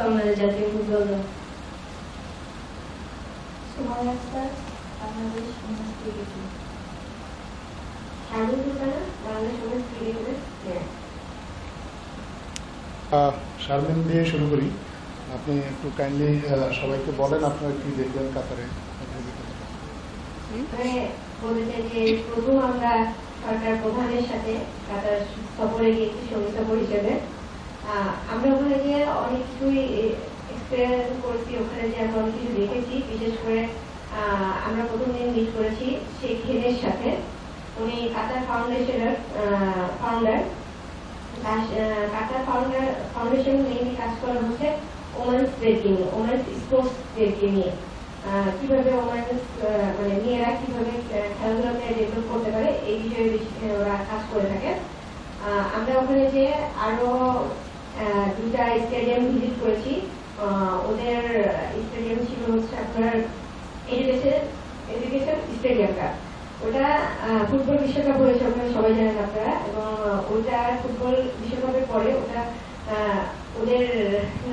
বাংলাদেশ জাতীয় ফুটবল দল। Sumaiya Akter Bangladesh cricket team Sharmin Sultana Bangladesh women's cricket টিমের player Sharmin দিয়ে শুরু করি। আপনি একটু কাইন্ডলি সবাইকে বলেন আপনারা কি দেখবেন কাতারে? মানে যে প্রথম আমরা সরকার প্রধানের সাথে কাতার সফরে গিয়েছি সঙ্গী সফর হিসেবে। আমরা ওখানে গিয়ে অনেক কিছুই এক্সপেরিয়েন্স করেছি, ওখানে যে আমরা অনেক কিছু দেখেছি। বিশেষ করে আমরা প্রথম দিন মিট করেছি শেখ হেনের সাথে। উনি কাতার ফাউন্ডেশনের founder Qatar founder foundation mainly কাজ করা হচ্ছে ওমেন্সদেরকে নিয়ে ওমেন্স স্পোর্টসদেরকে নিয়ে। কীভাবে ওমেন্স মানে মেয়েরা কীভাবে আহ, খেলাধুলাতে ডেভেলপ করতে পারে এই বিষয়ে বেশি ওরা কাজ করে থাকে। আমরা ওখানে যে আরও দুটা স্টেডিয়াম ভিজিট করেছি। ওদের স্টেডিয়াম ছিল হচ্ছে আপনার এডুকেশন এডুকেশন স্টেডিয়ামটা ওটা ফুটবল বিশ্বকাপ হয়েছে ওখানে সবাই জানেন আপনারা। এবং ওটা ফুটবল বিশ্বকাপের পরে ওটা ওদের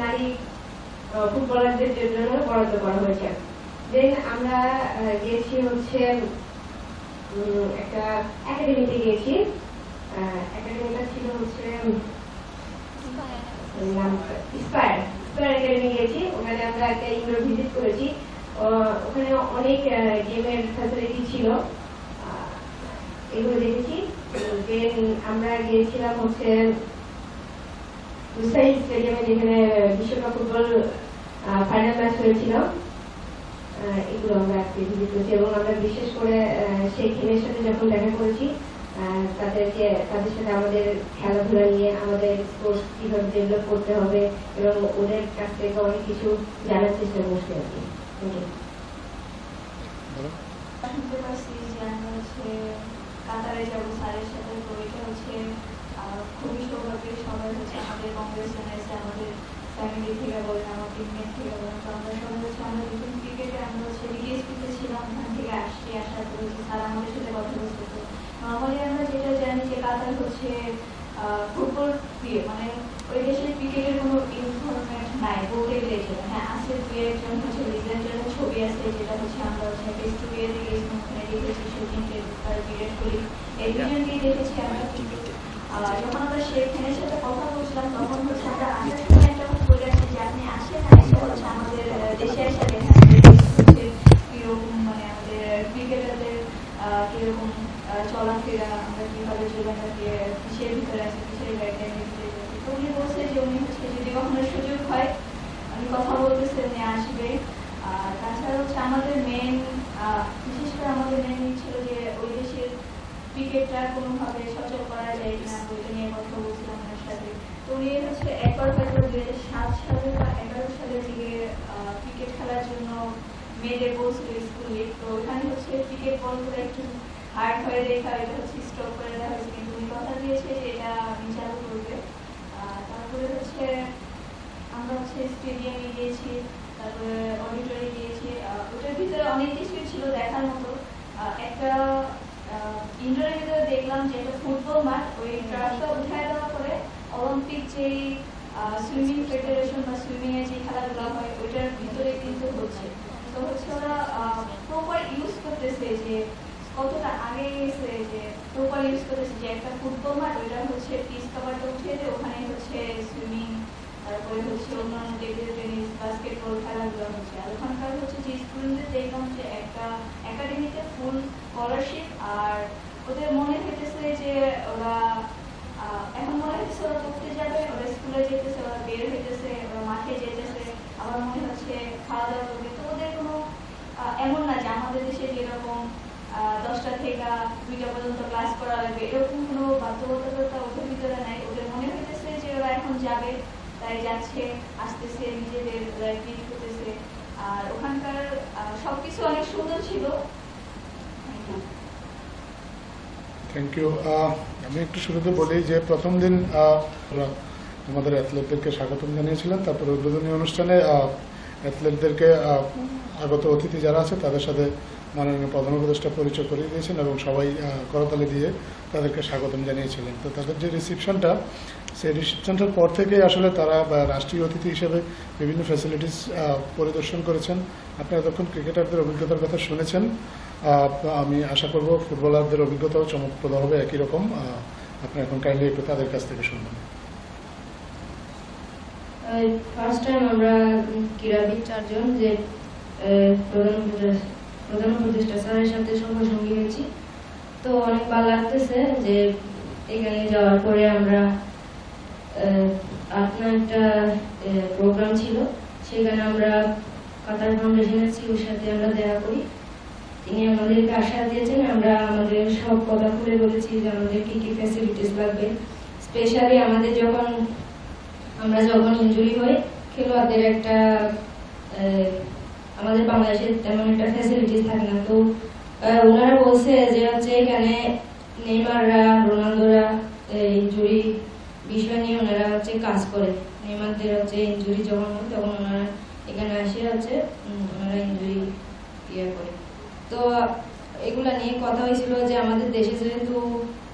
নারী ফুটবলারদের জন্য বরাদ্দ করা হয়েছে। দেন আমরা গিয়েছি হচ্ছে একটা একাডেমিতে গিয়েছি একাডেমিটা ছিল হচ্ছে নাম ইন্সপায়ার ইন্সপায়ার একাডেমি গিয়েছি ওখানে আমরা একটা ইনডোর ভিজিট করেছি। ওখানে অনেক গেমের ফ্যাসিলিটি ছিল। এগুলো দেখেছি। দেন আমরা গিয়েছিলাম হচ্ছে স্টেডিয়ামে যেখানে বিশ্বকাপ ফুটবল ফাইনাল ম্যাচ হয়েছিল। এগুলো আমরা আজকে ভিজিট করেছি এবং আমরা বিশেষ করে সেই টিমের সাথে যখন দেখা করেছি তাদেরকে, তাদের সাথে আমাদের খেলাধুলা নিয়ে, আমাদের স্পোর্টস কীভাবে ডেভেলপ করতে হবে এবং ওদের কাছ থেকে অনেক কিছু জানার চেষ্টা করছি আর কি। কাতারে যাব, স্যারের সাথে তো হচ্ছে খুবই সৌভাগ্যের সময় হচ্ছে আমাদের কংগ্রেস আমাদের ফ্যামিলি থেকে বলেন আমার টিমমেট থেকে বলেন তো আমরা সবাই হচ্ছে আমরা ক্রিকেটে আমরা হচ্ছে ছিলাম ওখান থেকে আসছি আসার পরে হচ্ছে স্যার আমাদের সাথে কথা নর্মালি আমরা যেটা জানি যে কাতার হচ্ছে ফুটবল প্রিয় মানে ওই ক্রিকেটের কোনো নাই বলতে গেলে যেটা হ্যাঁ আছে দু একজন হচ্ছে লিজেন্ডের ছবি আছে যেটা হচ্ছে আমরা হচ্ছে ফেস টু ফেস গিয়েছিলাম ওখানে দেখেছি শচীন টেন্ডুলকার বিরাট কোহলি এই দুজনকেই দেখেছি আমরা। আর যখন আমরা সেখানের সাথে কথা বলছিলাম তখন হচ্ছে আমরা তাছাড়া হচ্ছে আমাদের মেন বিশেষ করে আমাদের মেন ছিল যে ওই দেশের ক্রিকেটটা কোনোভাবে সচল করা যায় কিনা ওইটা নিয়ে কথা বলছিলাম সাথে তো উনি হচ্ছে একবার হয়তো দুই হাজার সাত মেয়েদের বলছিল স্কুলে তো ওখানে হচ্ছে ক্রিকেট বলগুলো একটু হার্ড হয়ে দেখা এটা হচ্ছে স্টপ করে দেওয়া হয়েছে। কিন্তু উনি কথা দিয়েছে যে এটা উনি চালু করবে। তারপরে হচ্ছে আমরা হচ্ছে স্টেডিয়ামে গিয়েছি, তারপরে অডিটরি গিয়েছি। ওটার ভিতরে অনেক কিছুই ছিল দেখার মতো। একটা ইন্ডোরের ভিতরে দেখলাম যে একটা ফুটবল মাঠ, ওই ট্রাকটা উঠায় দেওয়ার পরে অলিম্পিক যেই সুইমিং ফেডারেশন বা সুইমিং এর যে খেলাধুলা হয়, ওইটার ভিতরে কিন্তু হচ্ছে। তো হচ্ছে ওরা প্রপার ইউজ করতেছে যে কতটা আগে গেছে যে প্রপার ইউজ করতেছে যে একটা ফুটবল মাঠ ওইটা হচ্ছে পিস কাভারটা উঠিয়ে দিয়ে ওখানে হচ্ছে সুইমিং তারপরে হচ্ছে অন্যান্য টেবিল টেনিস বাস্কেটবল খেলাধুলা হচ্ছে। আর ওখানকার হচ্ছে যে স্টুডেন্টদের দেখলাম যে একটা একাডেমিতে ফুল স্কলারশিপ আর ওদের মনে হইতেছে যে ওরা আহ, এখন মনে হচ্ছে ওরা পড়তে যাবে ওরা স্কুলে যেতেছে ওরা বের হইতেছে ওরা মাঠে যেতেছে আমার মনে হচ্ছে খাওয়া দাওয়া করবে তো ওদের কোনো আহ, এমন না যে আমাদের দেশে যেরকম আহ, দশটা দুইটা পর্যন্ত ক্লাস করা লাগবে এরকম কোনো বাধ্যবাধকতা ওদের ভিতরে নাই। ওদের মনে হইতেছে যে ওরা এখন যাবে, তাই যাচ্ছে, আসতেছে, নিজেদের লাইব্রেরি আর ওখানকার সবকিছু অনেক সুন্দর ছিল। থ্যাংক ইউ আমি একটু শুরুতে বলি যে প্রথম দিন আমাদের অ্যাথলেটদেরকে স্বাগতম জানিয়েছিলেন তারপর উদ্বোধনী অনুষ্ঠানে অ্যাথলেটদেরকে আগত অতিথি যারা আছে, তাদের সাথে মাননীয় প্রধান উপদেষ্টা পরিচয় করিয়ে দিয়েছেন এবং সবাই করতালি দিয়ে তাদেরকে স্বাগতম জানিয়েছিলেন। তো তাদের যে রিসিপশনটা সেই রিসিপশনটার পর থেকেই আসলে তারা রাষ্ট্রীয় অতিথি হিসেবে বিভিন্ন ফ্যাসিলিটিস পরিদর্শন করেছেন। আপনারা এতক্ষণ ক্রিকেটারদের অভিজ্ঞতার কথা শুনেছেন আমি আশা করব ফুটবলারদের অভিজ্ঞতাও চমকপ্রদ হবে, একই রকম। আপনি এখন কাইন্ডলি একটু তাদের কাছ থেকে শুনবেন। ফার্স্ট টাইম আমরা ক্রীড়াবিদ চারজন যে প্রধান প্রধান উপদেষ্টা স্যারের সাথে সঙ্গী হয়েছি তো অনেক ভালো লাগতেছে যে, এখানে যাওয়ার পরে আমরা আপনার একটা প্রোগ্রাম ছিল। সেখানে আমরা কাতার ফাউন্ডেশনের সিওর সাথে আমরা দেখা করি। তিনি আমাদেরকে আশ্বাস দিয়েছেন, আমরা আমাদের সব কথা খুলে বলেছি যে আমাদের কি কি ফ্যাসিলিটিস লাগবে। স্পেশালি আমাদের যখন আমরা যখন ইনজুরি হই খেলোয়াড়দের একটা আমাদের বাংলাদেশে তেমন একটা ফ্যাসিলিটিস থাকে না। তো ওনারা বলছে যে হচ্ছে এখানে নেইমাররা, রোনালদোরা ইনজুরি বিষয় নিয়ে ওনারা হচ্ছে কাজ করে। নেইমারদের হচ্ছে ইনজুরি যখন হয় তখন ওনারা এখানে আসে হচ্ছে ওনারা ইনজুরি ইয়ে করে। তো, এগুলা নিয়ে কথা হয়েছিল যে আমাদের দেশে যেহেতু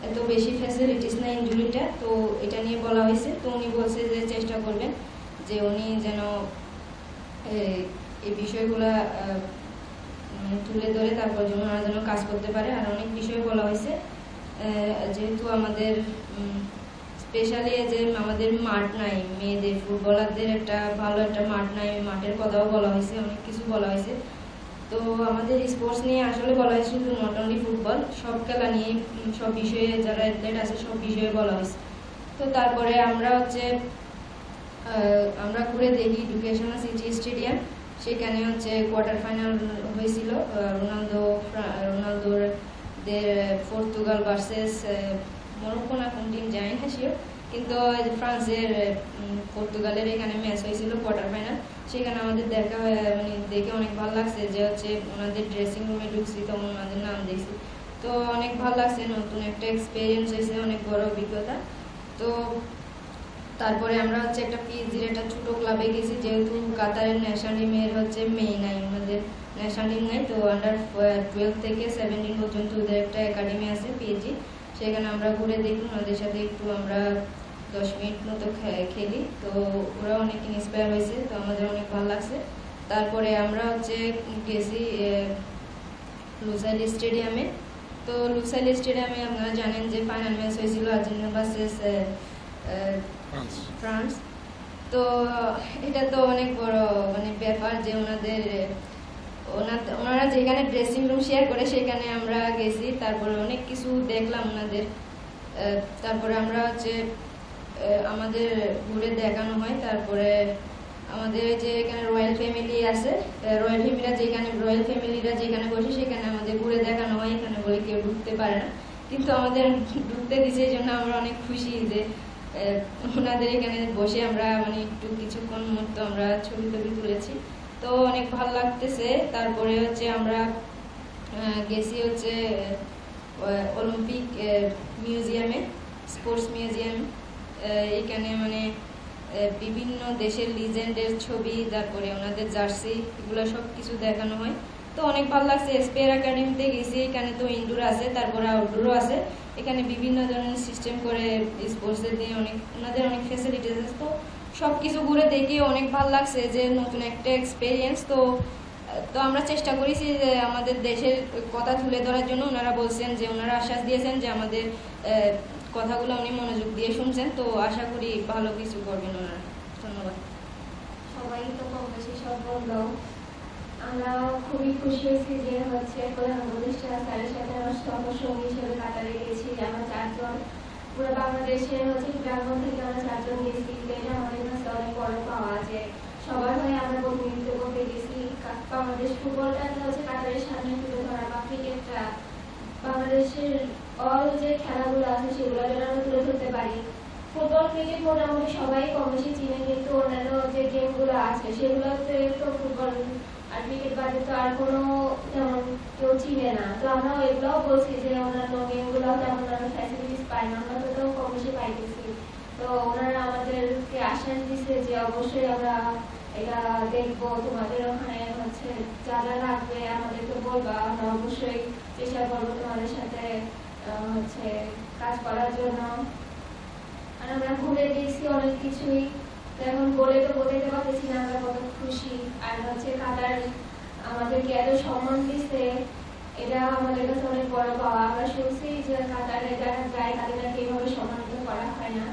এত বেশি ফ্যাসিলিটিস না ইনজুরিটা তো এটা নিয়ে বলা হয়েছে। তো উনি বলছে যে চেষ্টা করবেন যে উনি যেন এই বিষয়গুলা মানে তুলে ধরে তারপর যেন ওনারা যেন কাজ করতে পারে। আর অনেক বিষয় বলা হয়েছে যেহেতু আমাদের স্পেশালি যে আমাদের মাঠ নাই, মেয়েদের, ফুটবলারদের একটা ভালো একটা মাঠ নাই মাঠের কথাও বলা হয়েছে, অনেক কিছু বলা হয়েছে। তো আমাদের স্পোর্টস নিয়ে আসলে বলা হয়েছে শুধু নট অনলি ফুটবল সব খেলা নিয়ে সব বিষয়ে যারা অ্যাথলেট আছে, সব বিষয়ে বলা হয়েছে। তো তারপরে আমরা হচ্ছে আমরা ঘুরে দেখি এডুকেশনাল সিটি স্টেডিয়াম সেখানে হচ্ছে কোয়ার্টার ফাইনাল হয়েছিল রোনালদো রোনালদোর দের পর্তুগাল ভার্সেস মরক্কো না কোন টিম জানি না শিওর কিন্তু ফ্রান্সের পর্তুগালের এখানে ম্যাচ হয়েছিল কোয়ার্টার ফাইনাল সেখানে আমাদের দেখা মানে দেখে অনেক ভালো লাগছে যে হচ্ছে ওনাদের ড্রেসিং রুমে ঢুকছি তখন ওনাদের নাম দেখছি। তো অনেক ভালো লাগছে, নতুন একটা এক্সপিরিয়েন্স হয়েছে, অনেক বড় অভিজ্ঞতা। তো তারপরে আমরা হচ্ছে একটা পিএইচডির একটা ছোট ক্লাবে গেছি, যেহেতু কাতারের ন্যাশনাল টিমের হচ্ছে মেয়ে নাই, আমাদের ন্যাশনাল টিম নাই, তো আন্ডার টুয়েলভ থেকে সেভেন্টিন পর্যন্ত ওদের একটা একাডেমি আছে পিএইচডি সেখানে আমরা ঘুরে দেখি ওদের সাথে একটু আমরা দশ মিনিট মতো খেলি। তো ওরা অনেক ইন্সপায়ার হয়েছে তো আমাদের অনেক ভালো লাগছে। তারপরে আমরা হচ্ছে গেছি লুসাইল স্টেডিয়ামে। তো লুসাইল স্টেডিয়ামে আপনারা জানেন যে ফাইনাল ম্যাচ হয়েছিল আর্জেন্টিনা ভার্সেস ফ্রান্স। তো এটা তো অনেক বড় মানে ব্যাপার যে ওনাদের ওনা- ওনারা যেখানে ড্রেসিং রুম শেয়ার করে, সেখানে আমরা গেছি। তারপরে অনেক কিছু দেখলাম ওনাদের। তারপরে আমরা হচ্ছে আমাদের ঘুরে দেখানো হয়। তারপরে আমাদের যে এখানে রয়্যাল ফ্যামিলি আছে রয়্যাল ফ্যামিলিরা যেখানে রয়্যাল ফ্যামিলিরা যেখানে বসে, সেখানে আমাদের ঘুরে দেখানো হয়। এখানে বলে কেউ ঢুকতে পারে না। কিন্তু আমাদের ঢুকতে দিছে এই জন্য আমরা অনেক খুশি যে ওনাদের এখানে বসে আমরা মানে একটু কিছুক্ষণ মতো আমরা ছবি টবি তুলেছি। তো অনেক ভালো লাগতেছে। তারপরে হচ্ছে আমরা গেছি হচ্ছে অলিম্পিক মিউজিয়ামে স্পোর্টস মিউজিয়াম এখানে মানে বিভিন্ন দেশের লিজেন্ডের ছবি, তারপরে ওনাদের জার্সি এগুলো সব কিছু দেখানো হয়। তো অনেক ভালো লাগছে। স্পেয়ার একাডেমিতে গেছি, এখানে তো ইনডোর আছে, তারপরে আউটডোরও আছে। এখানে বিভিন্ন ধরনের সিস্টেম করে স্পোর্টসের দিয়ে অনেক, ওনাদের অনেক ফেসিলিটিস আছে। তো সব কিছু ঘুরে দেখে অনেক ভালো লাগছে যে নতুন একটা এক্সপিরিয়েন্স তো তো আমরা চেষ্টা করেছি যে আমাদের দেশের কথা তুলে ধরার জন্য। ওনারা বলছেন যে, ওনারা আশ্বাস দিয়েছেন যে আমাদের কথাগুলো উনি মনোযোগ দিয়ে শুনছেন। তো আশা করি ভালো কিছু করবেন ওনারা। ধন্যবাদ। সবাই তো কম বেশি সব বলল। আমরা খুবই খুশি হয়েছি যে হচ্ছে প্রধান উপদেষ্টা স্যারের সাথে আমার সঙ্গী হিসেবে কাতারে গেছি। আমরা চারজন পুরো বাংলাদেশে হচ্ছে গ্রামগঞ্জ থেকে আমরা চারজন গেছি এটা আমাদের কাছে অনেক বড় পাওয়া যে সবার হয়ে আমরা প্রতিনিধিত্ব করতে গেছি। বাংলাদেশ ফুটবলটাকে হচ্ছে কাতারের সামনে তুলে ধরা বা ক্রিকেটটা। বাংলাদেশের অল যে খেলাগুলো আছে সেগুলো যেন আমরা তুলে ধরতে পারি। ফুটবল, ক্রিকেট মোটামুটি সবাই কম বেশি চিনে, কিন্তু অন্যান্য যে গেমগুলো আছে সেগুলোতে তো ফুটবল আর ক্রিকেট বাদে তো আর কোনো তেমন কেউ চিনে না। তো আমরা এগুলোও বলছি যে অন্যান্য গেমগুলো তেমন আমরা ফ্যাসিলিটিস পাই না, আমরা তো কম বেশি পাইতেছি। তো ওনারা আমাদেরকে আশ্বাস দিছে যে অবশ্যই আমরা এটা দেখব। তোমাদের ওখানে হচ্ছে যা যা লাগবে আমাদেরকে বলবা। আমরা অবশ্যই চেষ্টা করব তোমাদের সাথে হচ্ছে কাজ করার জন্য। আর আমরা ঘুরে দেখছি অনেক কিছুই। এখন বলে তো বোঝাতে পারতেছি না, আমরা কত খুশি। আর হচ্ছে কাতার আমাদেরকে এত সম্মান দিচ্ছে কাতারে যারা যায় তাদেরকে এইভাবে সম্মানিত করা হয় না।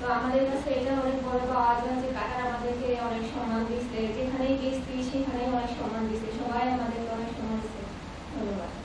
তো আমাদের কাছে এটা অনেক বড় পাওয়া যায় কাতার আমাদেরকে অনেক সম্মান দিচ্ছে। যেখানেই গেছি সেখানেই অনেক সম্মান দিচ্ছে। সবাই আমাদেরকে অনেক সম্মান দিচ্ছে। ধন্যবাদ।